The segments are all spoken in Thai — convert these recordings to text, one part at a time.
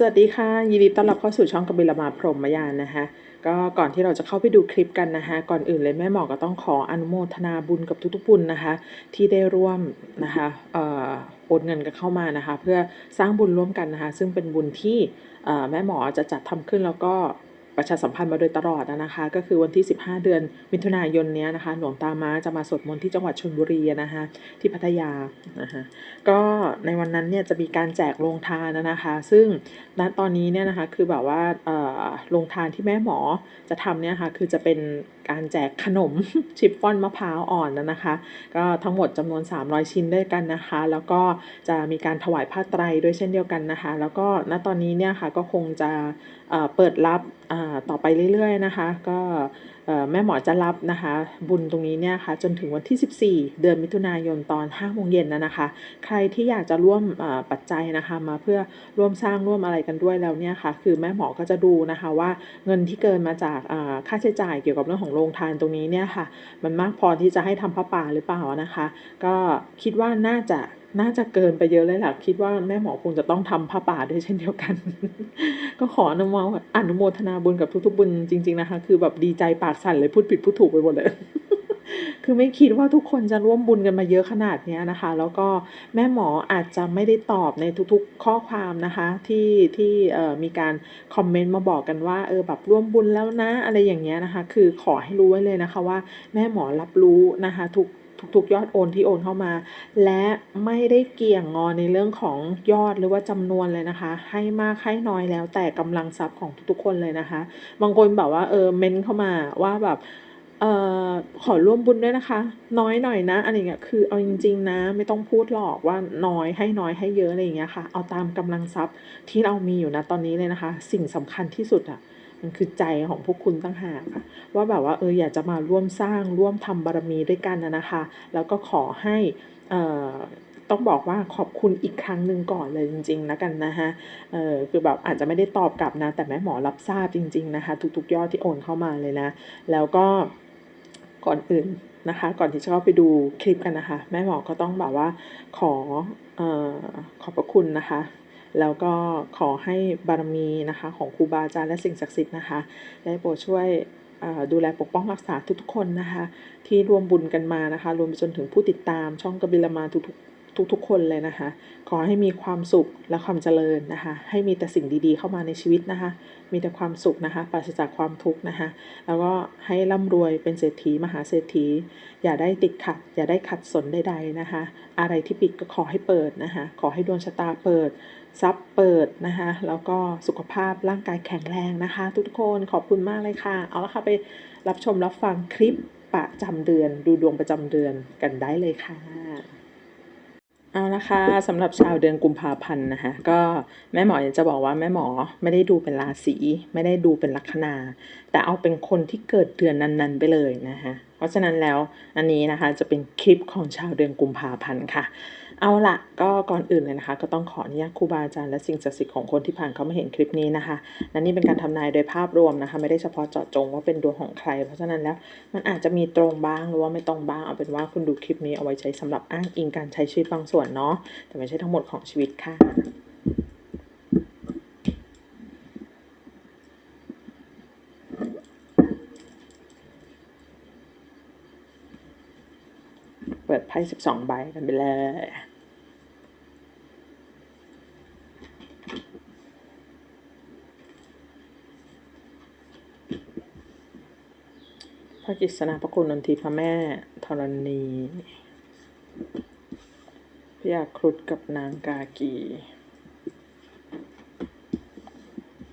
สวัสดีค่ะ ยินดีต้อนรับเข้าสู่ช่องกบิลมาพรหมยานนะคะก็ก่อนที่เราจะเข้าไปดูคลิปกันนะคะ ก่อนอื่นเลยแม่หมอก็ต้องขออนุโมทนาบุญกับทุกๆบุญนะคะ ที่ได้ร่วมนะคะโอนเงินกันเข้ามานะคะ เพื่อสร้างบุญร่วมกันนะคะ ซึ่งเป็นบุญที่แม่หมอจะจัดทำขึ้นแล้วก็ ประชาสัมพันธ์มาโดยตลอดนะคะ ก็คือวันที่ 15 เดือนมิถุนายนเนี้ยนะคะ หลวงตามาจะมาสวดมนต์ที่จังหวัดชลบุรีนะคะที่พัทยานะคะก็ในวันนั้นเนี่ยจะมีการแจกโรงทานนะคะ ซึ่งณตอนนี้เนี่ยนะคะคือแบบว่าโรงทานที่แม่หมอจะทำเนี่ยค่ะคือจะเป็นการแจกขนมชิฟฟ่อนมะพร้าวอ่อนนะคะ ก็ทั้งหมดจำนวน 300 ชิ้นด้วยกันนะคะ แล้วก็จะมีการถวายผ้าไตรด้วยเช่นเดียวกันนะคะ แล้วก็ณตอนนี้เนี่ยค่ะก็คงจะเปิดรับ ต่อไปเรื่อยๆนะคะ ก็แม่หมอจะรับนะคะ บุญตรงนี้เนี่ยค่ะจนถึงวันที่ 14 เดือนมิถุนายนตอน5โมงเย็นนะนะคะ ใครที่อยากจะร่วมปัจจัยนะคะมาเพื่อร่วมสร้างร่วมอะไรกันด้วยแล้วเนี่ยค่ะ คือแม่หมอก็จะดูนะคะว่าเงินที่เกินมาจากค่าใช้จ่ายเกี่ยวกับเรื่องของโรงทานตรงนี้เนี่ยค่ะ มันมากพอที่จะให้ทำพระป่าหรือเปล่านะคะ ก็คิดว่าน่าจะ น่าจะเกินไปเยอะเลยแหละคิดว่าแม่หมอคงจะต้องทำผ้าป่าด้วยเช่นเดียวกัน ก็ขออนุโมอนุโมทนาบุญกับทุกๆบุญจริง ๆนะคะ คือแบบดีใจปากสั่นเลยพูดผิดพูดถูกไปหมดเลย คือไม่คิดว่าทุกคนจะร่วมบุญกันมาเยอะขนาดนี้นะคะ แล้วก็แม่หมออาจจะไม่ได้ตอบในทุกๆข้อความนะคะ ที่ที่มีการคอมเมนต์มาบอกกันว่าเออแบบร่วมบุญแล้วนะ อะไรอย่างเงี้ยนะคะ คือขอให้รู้ไว้เลยนะคะว่า แม่หมอรับรู้นะคะ ทุก ทุกๆ ยอดโอนที่โอนเข้ามา และไม่ได้เกี่ยงงอนในเรื่องของยอดหรือว่าจำนวนเลยนะคะ ให้มากให้น้อยแล้วแต่กำลังทรัพย์ของทุกๆคนเลยนะคะ บางคนแบบว่าเออเมนเข้ามาว่าแบบเอ่อขอร่วมบุญด้วยนะคะ น้อยหน่อยนะอะไรเงี้ยคือเอาจริง ๆ นะ ไม่ต้องพูดหรอกว่าน้อยให้น้อยให้เยอะอะไรอย่างเงี้ยค่ะ เอาตามกำลังทรัพย์ที่เรามีอยู่นะตอนนี้เลยนะคะ สิ่งสำคัญที่สุดอะ มันคือใจของพวกคุณตั้งหากค่ะว่าแบบว่าเอออยากจะมาร่วมสร้างร่วมทำบารมีด้วยกันนะนะคะ แล้วก็ขอให้อ่อต้องบอกว่าขอบคุณอีกครั้งหนึ่งก่อนเลยจริงๆนะกันนะคะเออคือแบบอาจจะไม่ได้ตอบกลับนะ แต่แม่หมอรับทราบจริง ๆนะคะ ทุกๆยอดที่โอนเข้ามาเลยนะ แล้วก็ก่อนอื่นนะคะ ก่อนที่จะเข้าไปดูคลิปกันนะคะ แม่หมอก็ต้องแบบว่าขอเอ่อขอบพระคุณนะคะ แล้วก็ขอให้บารมีนะคะของครูบาอาจารย์และสิ่งศักดิ์สิทธิ์นะคะ ได้โปรดช่วยดูแลปกป้องรักษาทุกๆคนนะคะ ที่ร่วมบุญกันมานะคะ รวมไปจนถึงผู้ติดตามช่องกบิลมาทุกๆทุกๆคนเลยนะคะ ขอให้มีความสุขและความเจริญนะคะ ให้มีแต่สิ่งดีๆเข้ามาในชีวิตนะคะ มีแต่ความสุขนะคะ ปราศจากความทุกข์นะคะ แล้วก็ให้ร่ำรวยเป็นเศรษฐีมหาเศรษฐี อย่าได้ติดขัด อย่าได้ขัดสนใดๆนะคะ อะไรที่ปิดก็ขอให้เปิดนะคะ ขอให้ดวงชะตาเปิด ทรัพย์เปิดนะคะแล้วก็สุขภาพร่างกายแข็งแรงนะคะ ทุกคนขอบคุณมากเลยค่ะ เอาละค่ะไปรับชมรับฟังคลิปประจำเดือน ดูดวงประจำเดือนกันได้เลยค่ะ เอาละค่ะสำหรับชาวเดือนกุมภาพันธ์นะคะก็แม่หมออยากจะบอกว่าแม่หมอไม่ได้ดูเป็นราศีไม่ได้ดูเป็นลัคนา แต่เอาเป็นคนที่เกิดเดือนนั้น ๆ ไปเลยนะคะเพราะฉะนั้นแล้วอันนี้นะคะจะเป็นคลิปของชาวเดือนกุมภาพันธ์ค่ะ เอาละก็ก่อนอื่นเลยนะคะ ก็ต้องขออนุญาตครูบาอาจารย์และสิ่งศักดิ์สิทธิ์ของคนที่ผ่านเข้ามาเห็นคลิปนี้นะคะและนี่เป็นการทำนายโดยภาพรวมนะคะ ไม่ได้เฉพาะเจาะจงว่าเป็นดวงของใคร เพราะฉะนั้นแล้วมันอาจจะมีตรงบ้างหรือว่าไม่ตรงบ้างเอาเป็นว่าคุณดูคลิปนี้เอาไว้ใช้สำหรับอ้างอิงการใช้ชีวิตบางส่วนเนาะแต่ไม่ใช่ทั้งหมดของชีวิตค่ะ เปิดไพ่สิบสองใบกันไปเลยพระกฤษณาพระคุณนนทีพระแม่ธรณีพยาครุฑกับนางกากี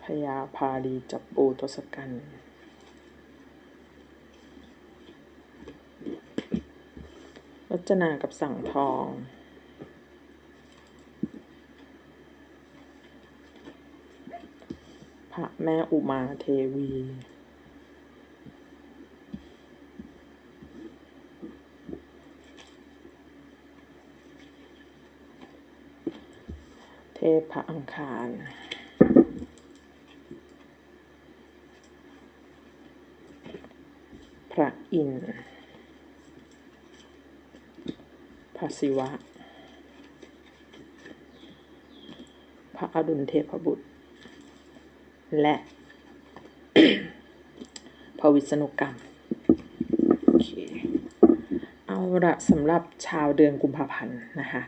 พญาพาลีจับปูทศกัณฐ์ รจนากับสั่งทอง พระแม่อุมาเทวี เทพพระอังคารพระอินทร์พระ ศิวะ พระอดุลเทพบุตร และภวิษณุกรรม โอเค เอาละสำหรับชาวเดือนกุมภาพันธ์นะคะ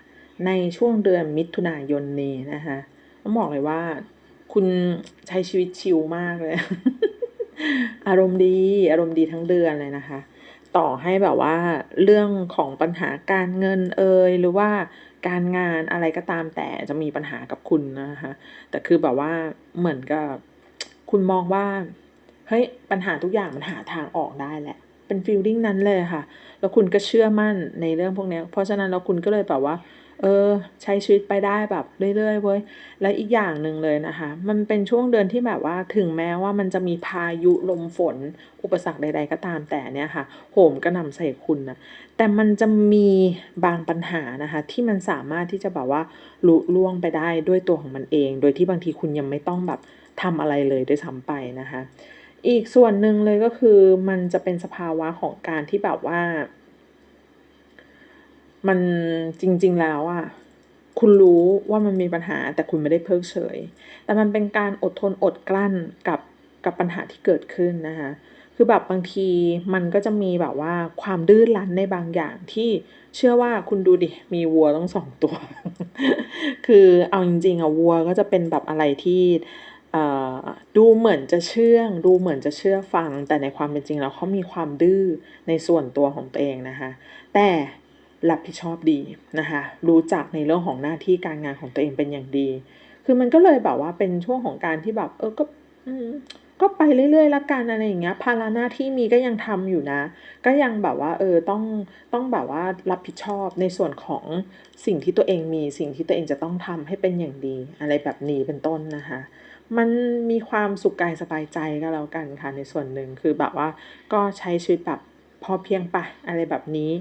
ในช่วงเดือนมิถุนายนนี้นะคะต้องบอกเลยว่า คุณใช้ชีวิตชิลมากเลย อารมณ์ดี อารมณ์ดีทั้งเดือนเลยนะคะ ต่อให้แบบว่าเรื่องของปัญหาการเงินเอ่ยหรือว่าการงานอะไรก็ตามแต่จะมีปัญหากับคุณนะคะแต่คือแบบว่าเหมือนกับคุณมองว่าเฮ้ยปัญหาทุกอย่างมันหาทางออกได้แหละ เป็นฟีลลิ่งนั้นเลยค่ะ แล้วคุณก็เชื่อมั่นในเรื่องพวกนี้เพราะฉะนั้นแล้วคุณก็เลยแบบว่า เออ ใช้ชีวิตไปได้แบบเรื่อยๆเว้ยแล้วอีกอย่างหนึ่งเลยนะคะ มันเป็นช่วงเดือนที่แบบว่าถึงแม้ว่ามันจะมีพายุลมฝน อุปสรรคใด ๆ ก็ตามแต่เนี่ยค่ะ โหมกระหน่ำใส่คุณนะแต่มันจะมีบางปัญหานะคะ ที่มันสามารถที่จะแบบว่าลุล่วงไปได้ด้วยตัวของมันเอง โดยที่บางทีคุณยังไม่ต้องแบบทำอะไรเลยด้วยซ้ำไปนะคะ อีกส่วนหนึ่งเลยก็คือมันจะเป็นสภาวะของการที่แบบว่า มันจริง ๆ แล้วอะคุณรู้ว่ามันมีปัญหาแต่คุณไม่ได้เพิกเฉย แต่มันเป็นการอดทนอดกลั้นกับกับปัญหาที่เกิดขึ้นนะคะคือแบบบางทีมันก็จะมีแบบว่าความดื้อรั้นในบางอย่างที่เชื่อว่าคุณดูดิมีวัวต้องสองตัว คือเอาจริงๆอะวัวก็จะเป็นแบบอะไรที่ดูเหมือนจะเชื่องดูเหมือนจะเชื่อฟัง แต่ในความเป็นจริงแล้วเขามีความดื้อในส่วนตัวของตัวเองนะคะ แต่ รับผิดชอบดีนะคะรู้จักในเรื่องของหน้าที่การงานของตัวเองเป็นอย่างดี คือมันก็เลยแบบว่าเป็นช่วงของการที่แบบเออก็ก็ไปเรื่อยๆละกันอะไรอย่างเงี้ยภาระหน้าที่มีก็ยังทำอยู่นะ ก็ยังแบบว่าเออต้องต้องแบบว่ารับผิดชอบในส่วนของสิ่งที่ตัวเองมีสิ่งที่ตัวเองจะต้องทำให้เป็นอย่างดี อะไรแบบนี้เป็นต้นนะคะมันมีความสุขกายสบายใจก็แล้วกันค่ะในส่วนหนึ่งคือแบบว่าก็ใช้ชีวิตแบบพอเพียงไปอะไรแบบนี้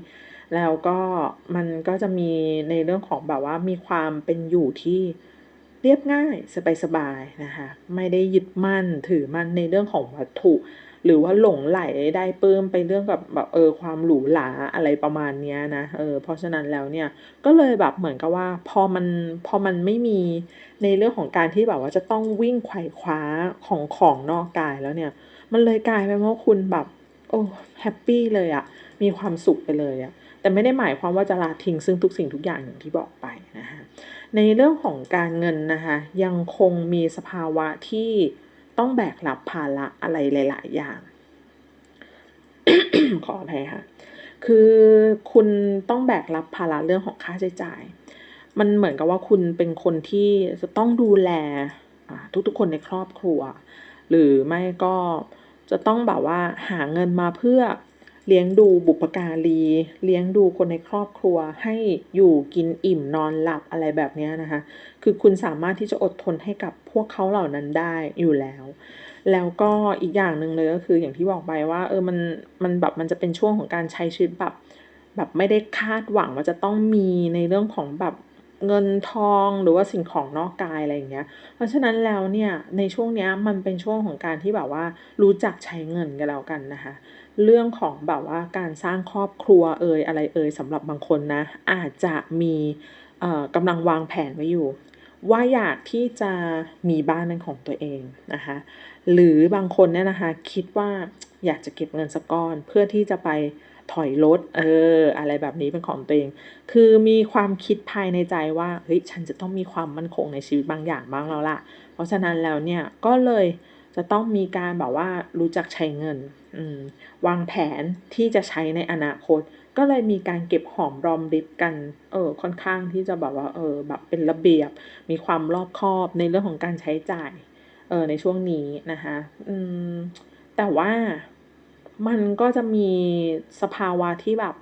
แล้วก็มันก็จะมีในเรื่องของแบบว่ามีความเป็นอยู่ที่เรียบง่ายสบายๆนะคะ ไม่ได้ยึดมั่นถือมั่นในเรื่องของวัตถุ หรือว่าหลงไหลได้ปลื้มไปเรื่องกับแบบเออความหรูหราอะไรประมาณเนี้ยนะเออเพราะฉะนั้นแล้วเนี่ยก็เลยแบบเหมือนกับว่าพอมันพอมันไม่มีในเรื่องของการที่แบบว่าจะต้องวิ่งไขว่คว้าของของนอกกายแล้วเนี่ย มันเลยกลายเป็นว่าคุณแบบโอ้แฮปปี้เลยอะมีความสุขไปเลยอะ แต่ไม่ได้หมายความว่าจะละทิ้งซึ่งทุกสิ่งทุกอย่างอย่างที่บอกไปนะคะในเรื่องของการเงินนะคะยังคงมีสภาวะที่ต้องแบกรับภาระอะไรหลาย ๆ อย่าง ขออภัยค่ะ คือคุณต้องแบกรับภาระเรื่องของค่าใช้จ่าย มันเหมือนกับว่าคุณเป็นคนที่จะต้องดูแลทุกๆ คนในครอบครัว หรือไม่ก็จะต้องแบบว่าหาเงินมาเพื่อ เลี้ยงดูบุปการี เลี้ยงดูคนในครอบครัวให้อยู่กินอิ่มนอนหลับอะไรแบบนี้นะคะ คือคุณสามารถที่จะอดทนให้กับพวกเขาเหล่านั้นได้อยู่แล้ว แล้วก็อีกอย่างหนึ่งเลยก็คืออย่างที่บอกไปว่าเออมันมันแบบมันจะเป็นช่วงของการใช้ชีวิตแบบแบบไม่ได้คาดหวังว่าจะต้องมีในเรื่องของแบบเงินทองหรือว่าสิ่งของนอกกายอะไรอย่างเงี้ย เพราะฉะนั้นแล้วเนี่ยในช่วงนี้มันเป็นช่วงของการที่แบบว่ารู้จักใช้เงินกันแล้วกันนะคะ เรื่องของแบบว่าการสร้างครอบครัวเอ่ยอะไรเอ่ยสำหรับบางคนนะ อาจจะมีกำลังวางแผนไว้อยู่ ว่าอยากที่จะมีบ้านเป็นของตัวเองนะคะหรือบางคนเนี่ยนะคะคิดว่าอยากจะเก็บเงินสักก้อนเพื่อที่จะไปถอยรถเออ อะไรแบบนี้เป็นของตัวเอง คือมีความคิดภายในใจว่าเฮ้ยฉันจะต้องมีความมั่นคงในชีวิตบางอย่างบ้างแล้วล่ะ เพราะฉะนั้นแล้วเนี่ยก็เลย จะต้องมีการแบบว่ารู้จักใช้เงินวางแผนที่จะใช้ในอนาคต ก็เลยมีการเก็บหอมรอมริบกัน เออค่อนข้างที่จะแบบว่าเออแบบเป็นระเบียบ มีความรอบคอบในเรื่องของการใช้จ่ายเออในช่วงนี้นะคะอืมแต่ว่ามันก็จะมีสภาวะที่แบบ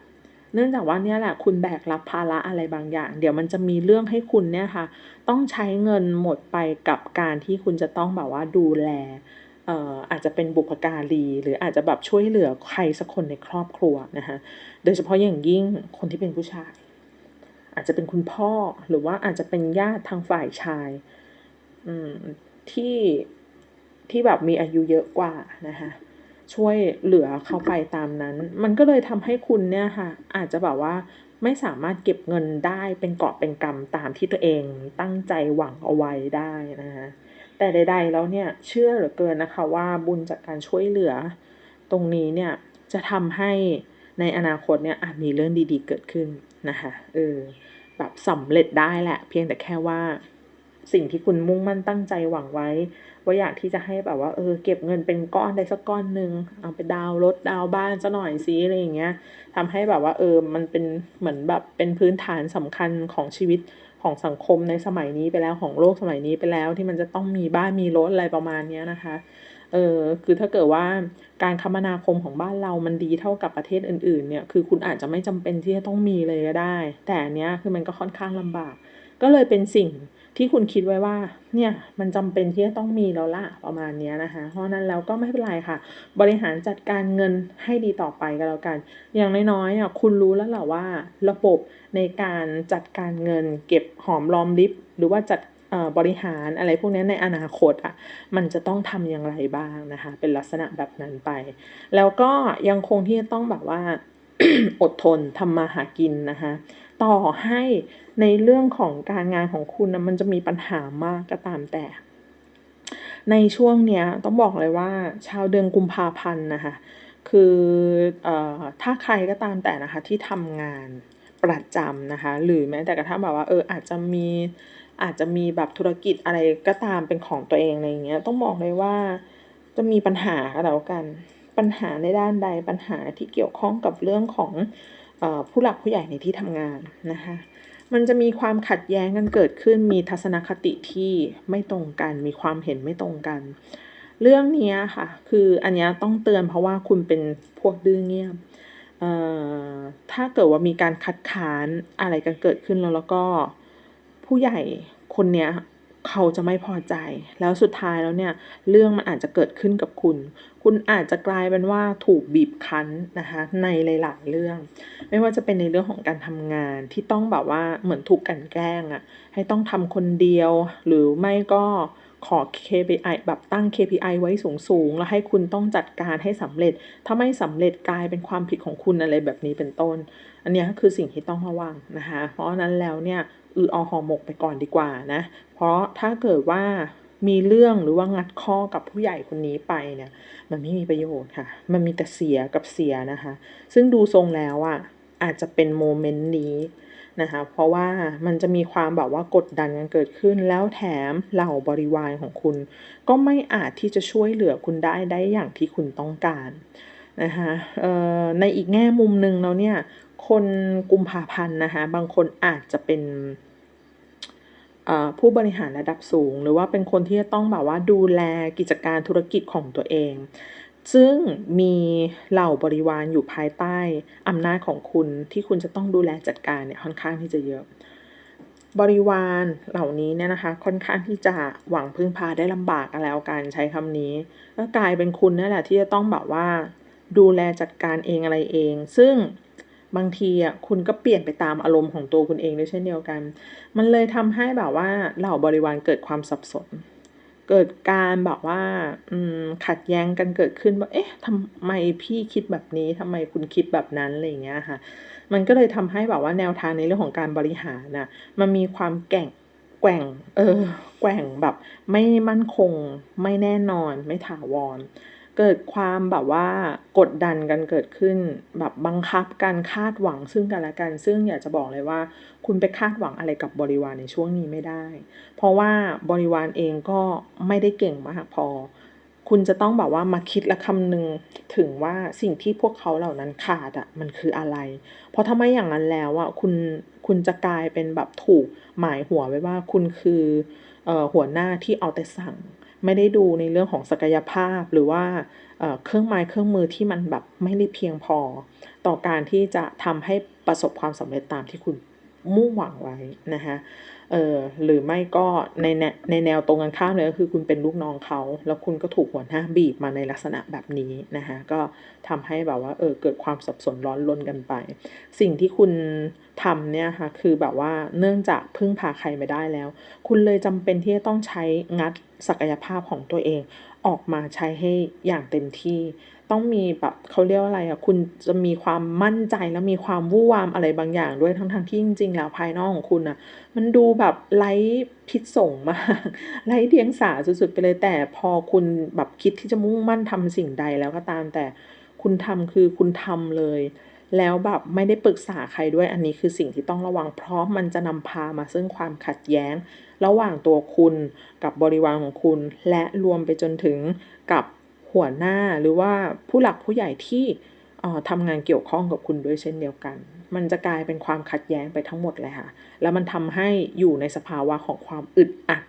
เนื่องจากว่าเนี่ยแหละคุณแบกรับภาระอะไรบางอย่าง เดี๋ยวมันจะมีเรื่องให้คุณเนี่ยค่ะ ต้องใช้เงินหมดไปกับการที่คุณจะต้องแบบว่าดูแลเอ่ออาจจะเป็นบุพการี หรืออาจจะแบบช่วยเหลือใครสักคนในครอบครัวนะคะโดยเฉพาะอย่างยิ่งคนที่เป็นผู้ชาย อาจจะเป็นคุณพ่อหรือว่าอาจจะเป็นญาติทางฝ่ายชายอืมที่ที่แบบมีอายุเยอะกว่านะคะ ช่วยเหลือเข้าไปตามนั้น มันก็เลยทำให้คุณเนี่ยค่ะ อาจจะแบบว่าไม่สามารถเก็บเงินได้เป็นเกาะเป็นกำตามที่ตัวเองตั้งใจหวังเอาไว้ได้นะคะแต่แต่ใด ๆ แล้วเนี่ยเชื่อเหลือเกินนะคะว่าบุญจากการช่วยเหลือ ตรงนี้เนี่ยจะทำให้ในอนาคตเนี่ยอาจมีเรื่องดีๆเกิดขึ้นนะคะเออแบบสำเร็จได้แหละ เพียงแต่แค่ว่า สิ่งที่คุณมุ่งมั่นตั้งใจหวังไว้ ว่าอยากที่จะให้แบบว่าเออเก็บเงินเป็นก้อนได้สักก้อนหนึ่งเอาไปดาวรถดาวบ้านซะหน่อยสิอะไรอย่างเงี้ยทำให้แบบว่าเออมันเป็นเหมือนแบบเป็นพื้นฐานสำคัญของชีวิตของสังคมในสมัยนี้ไปแล้วของโลกสมัยนี้ไปแล้วที่มันจะต้องมีบ้านมีรถอะไรประมาณนี้นะคะเออคือถ้าเกิดว่าการคมนาคมของบ้านเรามันดีเท่ากับประเทศอื่นๆเนี่ยคือคุณอาจจะไม่จำเป็นที่จะต้องมีเลยก็ได้ แต่อันเนี้ยคือมันก็ค่อนข้างลำบาก ก็เลยเป็นสิ่ง ที่คุณคิดไว้ว่าเนี่ยมันจำเป็นที่จะต้องมีแล้วล่ะประมาณนี้นะคะ เพราะนั้นแล้วก็ไม่เป็นไรค่ะ บริหารจัดการเงินให้ดีต่อไปก็แล้วกัน อย่างน้อยๆอะคุณรู้แล้วแหละว่าระบบในการจัดการเงิน เก็บหอมรอมริบหรือว่าจัดบริหารอะไรพวกนี้ในอนาคตอะมันจะต้องทำอย่างไรบ้างนะคะ เป็นลักษณะแบบนั้นไป แล้วก็ยังคงที่จะต้องแบบว่าอดทนทำมาหากินนะคะ ต่อให้ ในเรื่องของการงานของคุณนะมันจะมีปัญหามากก็ตามแต่ ในช่วงเนี้ยต้องบอกเลยว่า ชาวเดือนกุมภาพันธ์นะคะคืออถ้าใครก็ตามแต่นะคะที่ทำงานประจำนะคะ หรือแม้แต่กระทั่งแบบว่าเอออาจจะมีอาจจะมีแบบธุรกิจอะไรก็ตามเป็นของตัวเองอะไรเงี้ยต้องบอกเลยว่าจะมีปัญหาแล้วกันปัญหาในด้านใดปัญหาที่เกี่ยวข้องกับเรื่องของผู้หลักผู้ใหญ่ในที่ทำงานนะคะ มันจะมีความขัดแย้งกันเกิดขึ้น มีทัศนคติที่ไม่ตรงกัน มีความเห็นไม่ตรงกัน เรื่องนี้ค่ะ คืออันนี้ต้องเตือนเพราะว่าคุณเป็นพวกดื้อเงียบถ้าเกิดว่ามีการคัดค้านอะไรกันเกิดขึ้นแล้วแล้วก็ผู้ใหญ่คนเนี้ยเขาจะไม่พอใจ แล้วสุดท้ายแล้วเนี่ย เรื่องมันอาจจะเกิดขึ้นกับคุณ คุณอาจจะกลายเป็นว่าถูกบีบคั้นนะคะในหลายๆเรื่อง ไม่ว่าจะเป็นในเรื่องของการทำงานที่ต้องแบบว่าเหมือนถูกกันแกล้งอะ่ะให้ต้องทำคนเดียว หรือไม่ก็ขอ KPI แบบตั้ง KPI ไว้สูงๆ แล้วให้คุณต้องจัดการให้สำเร็จ ถ้าไม่สำเร็จกลายเป็นความผิดของคุณอะไรแบบนี้เป็นต้น อันนี้คือสิ่งที่ต้องระวังนะคะ เพราะนั้นแล้วเนี่ยอือเอาหอหมกไปก่อนดีกว่านะ เพราะถ้าเกิดว่า มีเรื่องหรือว่างัดข้อกับผู้ใหญ่คนนี้ไปเนี่ย มันไม่มีประโยชน์ค่ะ มันมีแต่เสียกับเสียนะคะ ซึ่งดูทรงแล้วอะ่ะอาจจะเป็นโมเมนต์นี้นะคะ เพราะว่ามันจะมีความแบบว่ากดดันกันเกิดขึ้น แล้วแถมเหล่าบริวารของคุณ ก็ไม่อาจที่จะช่วยเหลือคุณได้ได้อย่างที่คุณต้องการนะคะในอีกแง่มุมหนึ่งแล้วเนี่ย คนกุมภาพันธ์นะคะ บางคนอาจจะเป็น ผู้บริหารระดับสูง หรือว่าเป็นคนที่จะต้องแบบว่าดูแลกิจการธุรกิจของตัวเอง ซึ่งมีเหล่าบริวารอยู่ภายใต้อำนาจของคุณที่คุณจะต้องดูแลจัดการเนี่ยค่อนข้างที่จะเยอะ บริวารเหล่านี้เนี่ยนะคะ ค่อนข้างที่จะหวังพึ่งพาได้ลำบากกันแล้วการใช้คำนี้ก็กลายเป็นคุณนั่นแหละที่จะต้องแบบว่า ดูแลจัดการเองอะไรเอง ซึ่ง บางทีอะคุณก็เปลี่ยนไปตามอารมณ์ของตัวคุณเองด้วยเช่นเดียวกัน มันเลยทำให้แบบว่าเหล่าบริวารเกิดความสับสน เกิดการแบบว่าขัดแย้งกันเกิดขึ้นว่าเอ๊ะทำไมพี่คิดแบบนี้ทำไมคุณคิดแบบนั้นอะไรอย่างเงี้ยค่ะ มันก็เลยทำให้แบบว่าแนวทางในเรื่องของการบริหารน่ะมันมีความแก่งแกว่ง เออ แกว่งแบบ ไม่มั่นคง ไม่แน่นอน ไม่ถาวร เกิดความแบบว่ากดดันกันเกิดขึ้น แบบบังคับการคาดหวังซึ่งกันและกัน ซึ่งอยากจะบอกเลยว่า คุณไปคาดหวังอะไรกับบริวารในช่วงนี้ไม่ได้ เพราะว่าบริวารเองก็ไม่ได้เก่งมากพอ คุณจะต้องแบบว่ามาคิดและคำนึงถึงว่าสิ่งที่พวกเขาเหล่านั้นขาดอะ่ะมันคืออะไร เพราะถ้าไม่อย่างนั้นแล้วอะคุณคุณจะกลายเป็นแบบถูกหมายหัวไว้ว่าคุณคือหัวหน้าที่เอาแต่สั่ง ไม่ได้ดูในเรื่องของศักยภาพหรือว่าเครื่องไม้เครื่องมือที่มันแบบไม่ได้เพียงพอ ต่อการที่จะทำให้ประสบความสำเร็จตามที่คุณมุ่งหวังไว้นะคะเออหรือไม่ก็ในแนในแนวตรงกันข้ามเลยก็คือคุณเป็นลูกน้องเขา แล้วคุณก็ถูกหัวหน้าบีบมาในลักษณะแบบนี้นะคะก็ทำให้แบบว่าเออเกิดความสับสนร้อนรนกันไป สิ่งที่คุณทำเนี่ยค่ะคือแบบว่าเนื่องจากพึ่งพาใครไม่ได้แล้ว คุณเลยจำเป็นที่จะต้องใช้งัด ศักยภาพของตัวเองออกมาใช้ให้อย่างเต็มที่ ต้องมีแบบเขาเรียกว่าอะไรอะคุณจะมีความมั่นใจและมีความวู่วามอะไรบางอย่างด้วยทั้งๆที่จริงๆแล้วภายนอกของคุณน่ะมันดูแบบไร้พิษสงมากไร้เดียงสาสุดๆไปเลยแต่พอคุณแบบคิดที่จะมุ่งมั่นทำสิ่งใดแล้วก็ตามแต่คุณทำคือคุณทำเลย แล้วแบบไม่ได้ปรึกษาใครด้วยอันนี้คือสิ่งที่ต้องระวังเพราะมันจะนำพามาซึ่งความขัดแย้ง ระหว่างตัวคุณกับบริวารของคุณ และรวมไปจนถึงกับหัวหน้าหรือว่าผู้หลักผู้ใหญ่ที่ทำงานเกี่ยวข้องกับคุณด้วยเช่นเดียวกัน มันจะกลายเป็นความขัดแย้งไปทั้งหมดเลยค่ะ แล้วมันทำให้อยู่ในสภาวะของความอึดอัด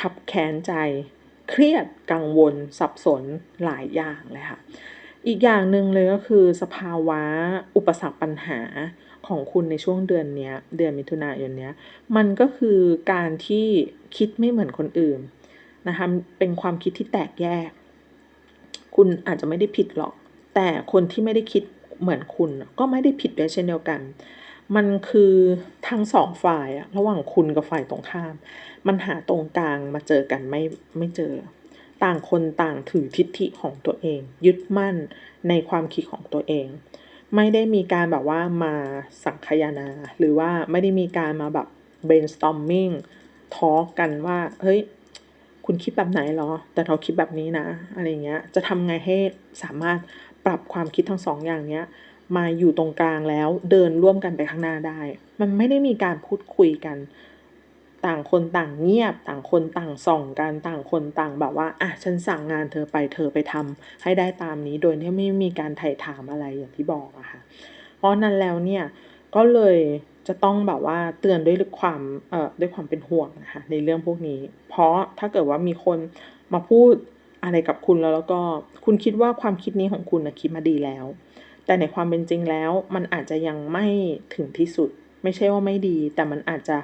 ขับแค้นใจ เครียด กังวล สับสนหลายอย่างเลยค่ะ อีกอย่างหนึ่งเลยก็คือสภาวะอุปสรรคปัญหาของคุณในช่วงเดือนนี้เดือนมิถุนายนนี้มันก็คือการที่คิดไม่เหมือนคนอื่นนะคะเป็นความคิดที่แตกแยก คุณอาจจะไม่ได้ผิดหรอก แต่คนที่ไม่ได้คิดเหมือนคุณก็ไม่ได้ผิดด้วยเช่นเดียวกัน มันคือทั้งสองฝ่ายระหว่างคุณกับฝ่ายตรงข้าม มันหาตรงกลางมาเจอกันไม่ไม่เจอ ต่างคนต่างถือทิฐิของตัวเอง ยึดมั่นในความคิดของตัวเอง ไม่ได้มีการแบบว่ามาสังคายนา หรือว่าไม่ได้มีการมาแบบ brainstorming ทอกกันว่าเฮ้ยคุณคิดแบบไหนเหรอ แต่เราคิดแบบนี้นะอะไรเงี้ยจะทำไงให้สามารถปรับความคิดทั้งสองอย่างเนี้ยมาอยู่ตรงกลางแล้วเดินร่วมกันไปข้างหน้าได้ มันไม่ได้มีการพูดคุยกัน ต่างคนต่างเงียบ ต่างคนต่างส่องกันต่างคนต่างแบบว่าอะฉันสั่งงานเธอไปเธอไปทำให้ได้ตามนี้โดยที่ไม่มีการไถ่ถามอะไรอย่างที่บอกอะค่ะเพราะนั้นแล้วเนี่ยก็เลยจะต้องแบบว่าเตือนด้วยความเอ่อด้วยความเป็นห่วงนะคะในเรื่องพวกนี้ เพราะถ้าเกิดว่ามีคนมาพูดอะไรกับคุณแล้วแล้วก็คุณคิดว่าความคิดนี้ของคุณนะคิดมาดีแล้ว แต่ในความเป็นจริงแล้วมันอาจจะยังไม่ถึงที่สุด ไม่ใช่ว่าไม่ดี แต่มันอาจจะ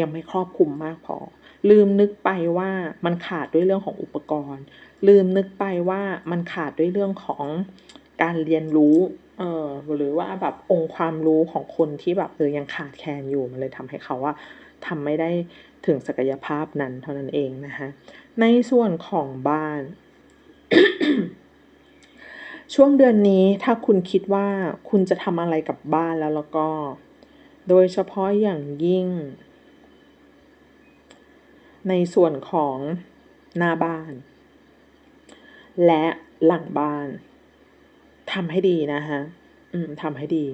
ยังไม่ครอบคลุมมากพอ ลืมนึกไปว่ามันขาดด้วยเรื่องของอุปกรณ์ ลืมนึกไปว่ามันขาดด้วยเรื่องของการเรียนรู้เออหรือว่าแบบองค์ความรู้ของคนที่แบบเออยังขาดแคลนอยู่มันเลยทำให้เขาอะทำไม่ได้ถึงศักยภาพนั้นเท่านั้นเองนะคะในส่วนของบ้าน ช่วงเดือนนี้ถ้าคุณคิดว่าคุณจะทำอะไรกับบ้านแล้วแล้วก็ โดยเฉพาะอย่างยิ่ง ในส่วนของหน้าบ้าน และหลังบ้านทำให้ดีนะคะอืมทำให้ดี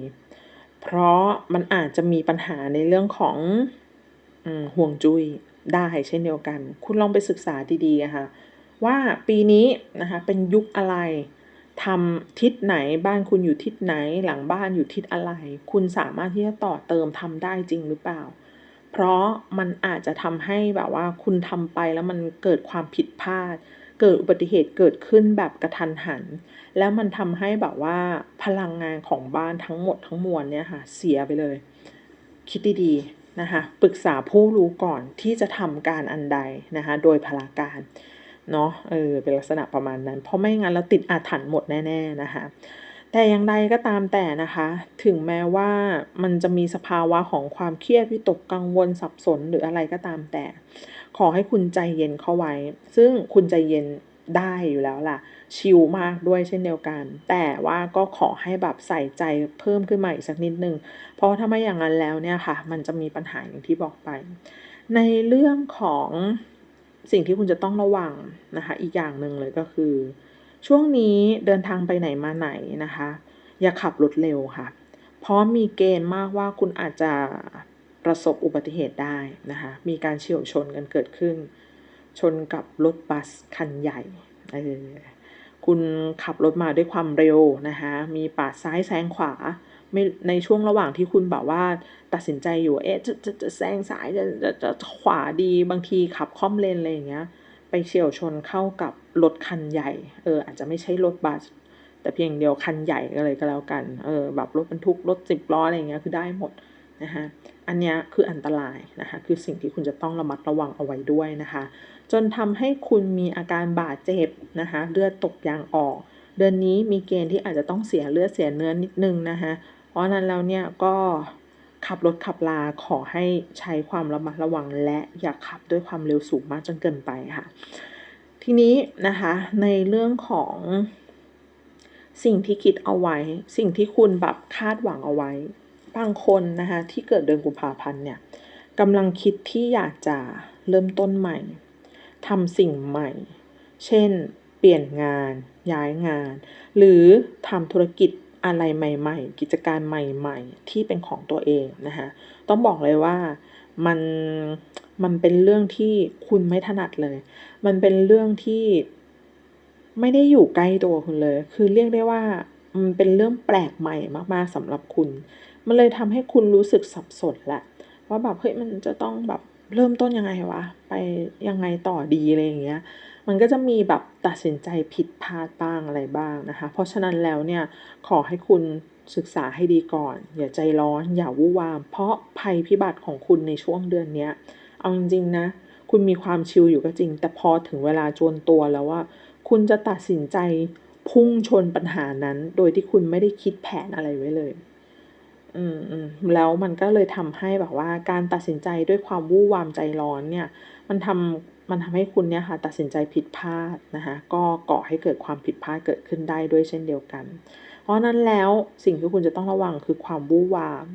เพราะมันอาจจะมีปัญหาในเรื่องของอืมฮวงจุ้ยได้เช่นเดียวกัน คุณลองไปศึกษาดีๆอะค่ะว่าปีนี้นะคะเป็นยุคอะไรทำทิศไหนบ้านคุณอยู่ทิศไหนหลังบ้านอยู่ทิศอะไร คุณสามารถที่จะต่อเติมทำได้จริงหรือเปล่า เพราะมันอาจจะทำให้แบบว่าคุณทำไปแล้วมันเกิดความผิดพลาด เกิดอุบัติเหตุเกิดขึ้นแบบกระทันหัน แล้วมันทำให้แบบว่าพลังงานของบ้านทั้งหมดทั้งมวลเนี่ยค่ะเสียไปเลย คิดดีๆนะคะปรึกษาผู้รู้ก่อนที่จะทำการอันใดนะคะโดยพลการเนาะเออเป็นลักษณะประมาณนั้น เพราะไม่งั้นแล้วติดอาถรรพ์หมดแน่ ๆ นะคะ แต่อย่างใดก็ตามแต่นะคะ ถึงแม้ว่ามันจะมีสภาวะของความเครียดวิตกกังวลสับสนหรืออะไรก็ตามแต่ ขอให้คุณใจเย็นเข้าไว้ ซึ่งคุณใจเย็นได้อยู่แล้วล่ะ ชิลมากด้วยเช่นเดียวกัน แต่ว่าก็ขอให้แบบใส่ใจเพิ่มขึ้นมาอีกสักนิดหนึ่งเพราะถ้าไม่อย่างนั้นแล้วเนี่ยค่ะ มันจะมีปัญหาอย่างที่บอกไป ในเรื่องของสิ่งที่คุณจะต้องระวังนะคะ อีกอย่างหนึ่งเลยก็คือ ช่วงนี้เดินทางไปไหนมาไหนนะคะ อย่าขับรถเร็วค่ะ เพราะมีเกณฑ์มากว่าคุณอาจจะประสบอุบัติเหตุได้นะคะ มีการเฉี่ยวชนกันเกิดขึ้น ชนกับรถบัสคันใหญ่เออคุณขับรถมาด้วยความเร็วนะคะมีปาดซ้ายแซงขวาไม่ในช่วงระหว่างที่คุณแบบว่าตัดสินใจอยู่ เอ๊ะ จะจะจะแซงซ้ายจะจะจะขวาดีบางทีขับค่อมเลนอะไรอย่างเงี้ย ไปเฉี่ยวชนเข้ากับ รถคันใหญ่เอออาจจะไม่ใช่รถบัส แต่เพียงอย่างเดียวคันใหญ่ก็เลยก็แล้วกันเออแบบรถบรรทุกรถ10ล้ออะไรเงี้ยคือได้หมดนะคะอันนี้คืออันตรายนะคะคือสิ่งที่คุณจะต้องระมัดระวังเอาไว้ด้วยนะคะ จนทำให้คุณมีอาการบาดเจ็บนะคะเลือดตกยางออก เดือนนี้มีเกณฑ์ที่อาจจะต้องเสียเลือดเสียเนื้อนิดนึงนะคะเพราะนั้นแล้วเนี่ยก็ขับรถขับลาขอให้ใช้ความระมัดระวังและอย่าขับด้วยความเร็วสูงมากจนเกินไปค่ะ ทีนี้นะคะในเรื่องของสิ่งที่คิดเอาไว้ สิ่งที่คุณแบบคาดหวังเอาไว้ บางคนนะคะที่เกิดเดือนกุมภาพันธ์เนี่ยกำลังคิดที่อยากจะเริ่มต้นใหม่ทำสิ่งใหม่ เช่น เปลี่ยนงาน ย้ายงาน หรือทำธุรกิจอะไรใหม่ ๆ กิจการใหม่ ๆ ที่เป็นของตัวเองนะคะต้องบอกเลยว่ามัน มันเป็นเรื่องที่คุณไม่ถนัดเลย มันเป็นเรื่องที่ไม่ได้อยู่ใกล้ตัวคุณเลย คือเรียกได้ว่ามันเป็นเรื่องแปลกใหม่มากๆสำหรับคุณ มันเลยทำให้คุณรู้สึกสับสนแหละ ว่าแบบเฮ้ยมันจะต้องแบบเริ่มต้นยังไงวะ ไปยังไงต่อดีอะไรอย่างเงี้ย มันก็จะมีแบบตัดสินใจผิดพลาดบ้างอะไรบ้างนะคะ เพราะฉะนั้นแล้วเนี่ยขอให้คุณศึกษาให้ดีก่อน อย่าใจร้อน อย่าวู่วาม เพราะภัยพิบัติของคุณในช่วงเดือนเนี้ย เอาจริงๆนะ คุณมีความชิลอยู่ก็จริง แต่พอถึงเวลาจวนตัวแล้วว่า คุณจะตัดสินใจพุ่งชนปัญหานั้น โดยที่คุณไม่ได้คิดแผนอะไรไว้เลย อืมอืมแล้วมันก็เลยทำให้แบบว่า การตัดสินใจด้วยความวู่วามใจร้อนเนี่ย มันทำมันทำให้คุณเนี่ยค่ะตัดสินใจผิดพลาดนะคะก็ก่อให้เกิดความผิดพลาดเกิดขึ้นได้ด้วยเช่นเดียวกัน เพราะนั้นแล้วสิ่งที่คุณจะต้องระวังคือความวู่วาม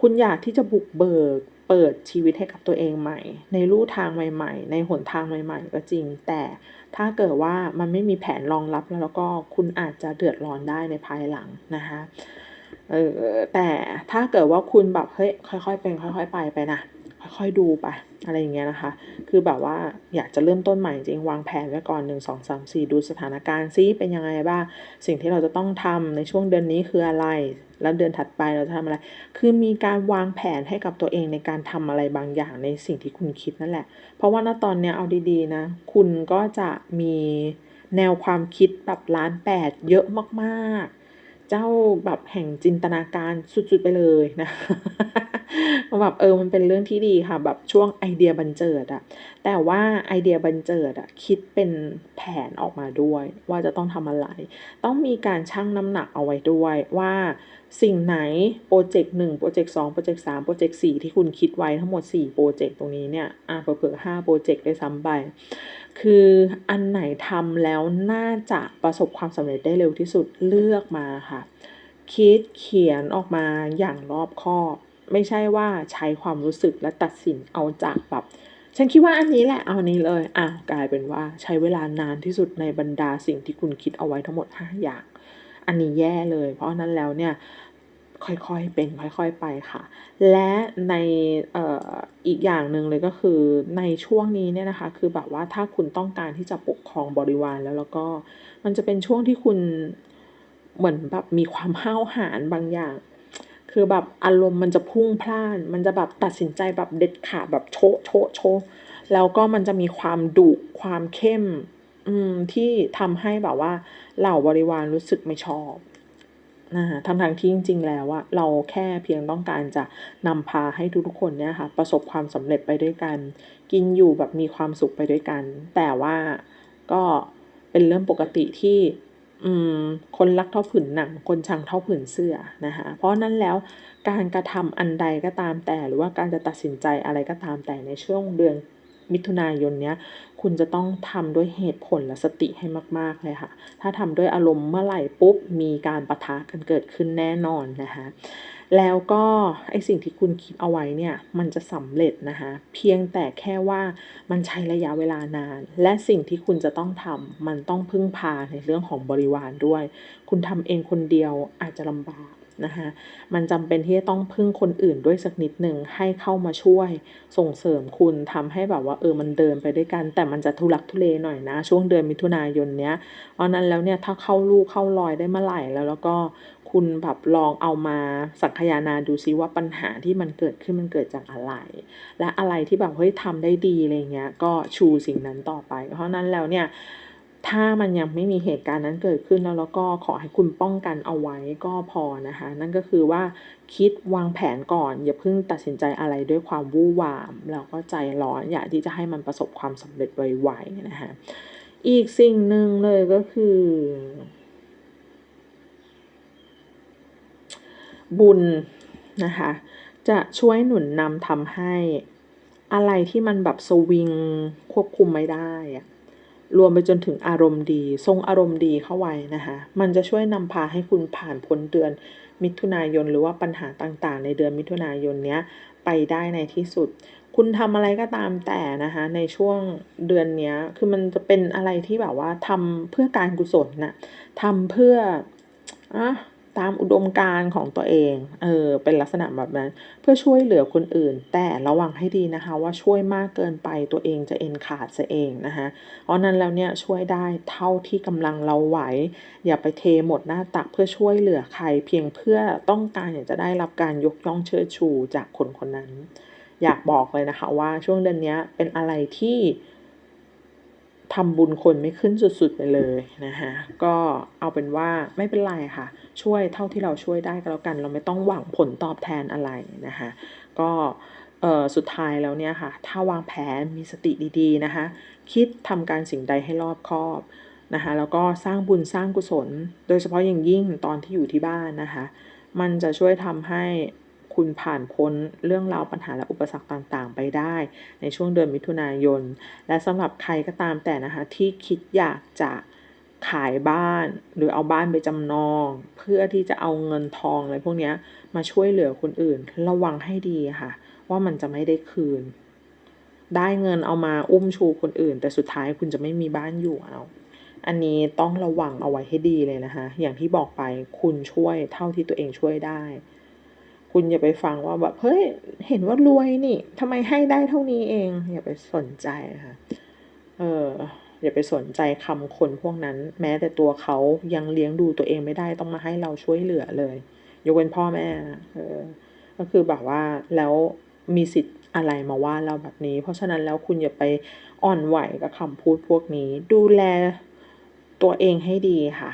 คุณอยากที่จะบุกเบิก เปิดชีวิตให้กับตัวเองใหม่ ในลู่ทางใหม่ ๆ ในหนทางใหม่ ๆ ก็จริง แต่ถ้าเกิดว่ามันไม่มีแผนรองรับแล้วก็คุณอาจจะเดือดร้อนได้ในภายหลังนะคะเออแต่ถ้าเกิดว่าคุณแบบเฮ้ยค่อยๆเป็นค่อย ๆ ไปไปนะ ค่อยๆดูไปอะไรอย่างเงี้ยนะคะ คือแบบว่าอยากจะเริ่มต้นใหม่จริงวางแผนไว้ก่อน 1 2 3 4 ดูสถานการณ์ซิเป็นยังไงบ้าง สิ่งที่เราจะต้องทำในช่วงเดือนนี้คืออะไร แล้วเดือนถัดไปเราจะทำอะไร คือมีการวางแผนให้กับตัวเองในการทำอะไรบางอย่างในสิ่งที่คุณคิดนั่นแหละ เพราะว่าณตอนนี้เอาดีๆนะ คุณก็จะมีแนวความคิดแบบล้านแปดเยอะมากๆ เจ้าแบบแห่งจินตนาการสุดๆไปเลยนะ แบบเออมันเป็นเรื่องที่ดีค่ะ แบบช่วงไอเดียบันเจิดอะแต่ว่าไอเดียบันเจิดอะคิดเป็นแผนออกมาด้วย ว่าจะต้องทำอะไร ต้องมีการชั่งน้ำหนักเอาไว้ด้วยว่าสิ่งไหนโปรเจกต์หนึ่งโปรเจกต์สองโปรเจกต์สามโปรเจกต์สี่ที่คุณคิดไว้ทั้งหมด4โปรเจกต์ตรงนี้เนี่ยอะเผื่อห้าโปรเจกต์ได้ซ้ำไป คืออันไหนทำแล้วน่าจะประสบความสำเร็จได้เร็วที่สุดเลือกมาค่ะ คิดเขียนออกมาอย่างรอบคอบ ไม่ใช่ว่าใช้ความรู้สึกและตัดสินเอาจากแบบฉันคิดว่าอันนี้แหละเอาอันี้เลยอ้าวกลายเป็นว่าใช้เวลานานที่สุดในบรรดาสิ่งที่คุณคิดเอาไว้ทั้งหมด 5 อย่าง อันนี้แย่เลย เพราะนั้นแล้วเนี่ยค่อยๆเป็นค่อยๆไปค่ะ และในอออีกอย่างหนึ่งเลยก็คือในช่วงนี้เนี่ยนะคะ คือแบบว่าถ้าคุณต้องการที่จะปกครองบริวารแล้วแล้วก็มันจะเป็นช่วงที่คุณเหมือนแบบมีความห้าวหาญบางอย่าง คือแบบอารมณ์มันจะพุ่งพล่าน มันจะแบบตัดสินใจแบบเด็ดขาดแบบโชโชโชแล้วก็มันจะมีความดุความเข้ม อืมที่ทำให้แบบว่า เหล่าบริวารรู้สึกไม่ชอบนะฮะทั้งทางที่จริง ๆ แล้วอะเราแค่เพียงต้องการจะนำพาให้ทุกๆคนเนี่ยค่ะ ประสบความสำเร็จไปด้วยกัน กินอยู่แบบมีความสุขไปด้วยกัน แต่ว่าก็เป็นเรื่องปกติที่ คนรักเท่าผืนหนัง คนชังเท่าผืนเสื้อนะคะเพราะนั้นแล้วการกระทำอันใดก็ตามแต่ หรือว่าการจะตัดสินใจอะไรก็ตามแต่ในช่วงเดือน มิถุนายนเนี้ยคุณจะต้องทำด้วยเหตุผลและสติให้มาก ๆ เลยค่ะ ถ้าทำด้วยอารมณ์เมื่อไหร่ปุ๊บ มีการประทะกันเกิดขึ้นแน่นอนนะคะแล้วก็ไอสิ่งที่คุณคิดเอาไว้เนี่ย มันจะสำเร็จนะคะเพียงแต่แค่ว่ามันใช้ระยะเวลานาน และสิ่งที่คุณจะต้องทำมันต้องพึ่งพาในเรื่องของบริวารด้วย คุณทำเองคนเดียวอาจจะลำบาก นะคะมันจำเป็นที่จะต้องพึ่งคนอื่นด้วยสักนิดหนึ่งให้เข้ามาช่วยส่งเสริมคุณทำให้แบบว่าเออมันเดินไปด้วยกัน แต่มันจะทุลักทุเลหน่อยนะ ช่วงเดือนมิถุนายนเนี้ยเพราะนั้นแล้วเนี่ยถ้าเข้าลูกเข้าลอยได้เมื่อไหร่แล้วแล้วก็คุณแบบลองเอามาสังคยานาดูซิว่าปัญหาที่มันเกิดขึ้นมันเกิดจากอะไร และอะไรที่แบบเฮ้ยทำได้ดีอะไรเงี้ยก็ชูสิ่งนั้นต่อไป เพราะนั้นแล้วเนี่ย ถ้ามันยังไม่มีเหตุการณ์นั้นเกิดขึ้นแล้วแล้วก็ขอให้คุณป้องกันเอาไว้ก็พอนะคะ นั่นก็คือว่าคิดวางแผนก่อน อย่าเพิ่งตัดสินใจอะไรด้วยความวู่วามแล้วก็ใจร้อนอยากที่จะให้มันประสบความสำเร็จไวๆนะคะอีกสิ่งหนึ่งเลยก็คือ บุญนะคะ จะช่วยหนุนนำทำให้อะไรที่มันแบบสวิงควบคุมไม่ได้อะ รวมไปจนถึงอารมณ์ดี ทรงอารมณ์ดีเข้าไว้นะคะ มันจะช่วยนำพาให้คุณผ่านพ้นเดือนมิถุนายน หรือว่าปัญหาต่างๆ ในเดือนมิถุนายนเนี้ยไปได้ในที่สุด คุณทำอะไรก็ตามแต่นะคะ ในช่วงเดือนนี้คือมันจะเป็นอะไรที่แบบว่าทำเพื่อการกุศลน่ะทำเพื่ออะ ตามอุดมการณ์ของตัวเอง เออ เป็นลักษณะแบบนั้น เพื่อช่วยเหลือคนอื่น แต่ระวังให้ดีนะคะ ว่าช่วยมากเกินไปตัวเองจะเอ็นขาดซะเองนะคะ เพราะนั้นแล้วเนี่ยช่วยได้เท่าที่กำลังเราไหว อย่าไปเทหมดหน้าตักเพื่อช่วยเหลือใคร เพียงเพื่อต้องการอยากจะได้รับการยกย่องเชิดชูจากคนคนนั้น อยากบอกเลยนะคะว่าช่วงเดือนนี้เป็นอะไรที่ ทำบุญคนไม่ขึ้นสุดๆไปเลยนะคะก็เอาเป็นว่าไม่เป็นไรค่ะ ช่วยเท่าที่เราช่วยได้ก็แล้วกัน เราไม่ต้องหวังผลตอบแทนอะไรนะคะก็สุดท้ายแล้วเนี่ยค่ะ ถ้าวางแผนมีสติดีๆนะคะ คิดทำการสิ่งใดให้รอบคอบนะคะแล้วก็สร้างบุญสร้างกุศล โดยเฉพาะอย่างยิ่งตอนที่อยู่ที่บ้านนะคะ มันจะช่วยทำให้ คุณผ่านพ้นเรื่องราวปัญหาและอุปสรรคต่างๆ ไปได้ ในช่วงเดือนมิถุนายน และสำหรับใครก็ตามแต่นะคะที่คิดอยากจะขายบ้านหรือเอาบ้านไปจำนอง เพื่อที่จะเอาเงินทองอะไรพวกนี้มาช่วยเหลือคนอื่น ระวังให้ดีค่ะ ว่ามันจะไม่ได้คืน ได้เงินเอามาอุ้มชูคนอื่น แต่สุดท้ายคุณจะไม่มีบ้านอยู่เอาอันนี้ต้องระวังเอาไว้ให้ดีเลยนะคะ อย่างที่บอกไปคุณช่วยเท่าที่ตัวเองช่วยได้ คุณอย่าไปฟังว่าแบบเฮ้ยเห็นว่ารวยนี่ทำไมให้ได้เท่านี้เอง อย่าไปสนใจค่ะเอออย่าไปสนใจคำคนพวกนั้น แม้แต่ตัวเขายังเลี้ยงดูตัวเองไม่ได้ต้องมาให้เราช่วยเหลือเลย ยกเว้นพ่อแม่เออก็คือแบบว่าแล้วมีสิทธิ์อะไรมาว่าเราแบบนี้ เพราะฉะนั้นแล้วคุณอย่าไปอ่อนไหวกับคำพูดพวกนี้ ดูแลตัวเองให้ดีค่ะ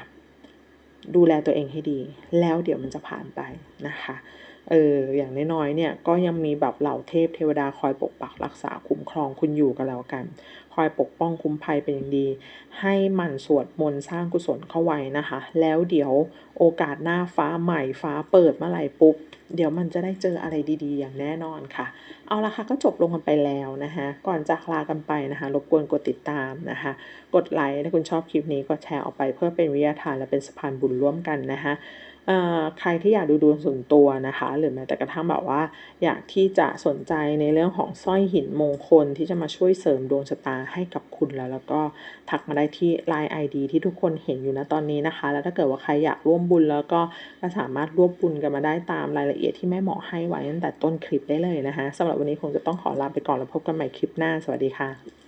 ดูแลตัวเองให้ดี แล้วเดี๋ยวมันจะผ่านไปนะคะ เอออย่างน้อยๆเนี่ยก็ยังมีแบบเหล่าเทพเทวดาคอยปกปักรักษาคุ้มครองคุณอยู่กันแล้วกัน คอยปกป้องคุ้มภัยเป็นอย่างดี ให้มันสวดมนต์สร้างกุศลเข้าไว้นะคะ แล้วเดี๋ยวโอกาสหน้าฟ้าใหม่ฟ้าเปิดเมื่อไหร่ปุ๊บ เดี๋ยวมันจะได้เจออะไรดีๆ อย่างแน่นอนค่ะ เอาละค่ะก็จบลงกันไปแล้วนะคะก่อนจากลากันไปนะคะรบกวนกดติดตามนะคะ กดไลค์ถ้าคุณชอบคลิปนี้ก็แชร์ออกไปเพื่อเป็นวิทยาทานและเป็นสะพานบุญร่วมกันนะคะ ใครที่อยากดูดวงส่วนตัวนะคะ หรือแม้แต่กระทั่งแบบว่า อยากที่จะสนใจในเรื่องของสร้อยหินมงคลที่จะมาช่วยเสริมดวงชะตาให้กับคุณแล้ว แล้วก็ทักมาได้ที่ Line ID ที่ทุกคนเห็นอยู่นะตอนนี้นะคะ แล้วถ้าเกิดว่าใครอยากร่วมบุญแล้วก็ก็สามารถร่วมบุญกันมาได้ตามรายละเอียดที่แม่หมอให้ไว้ตั้งแต่ต้นคลิปได้เลยนะคะสำหรับวันนี้คงจะต้องขอลาไปก่อนแล้วพบกันใหม่คลิปหน้าสวัสดีค่ะ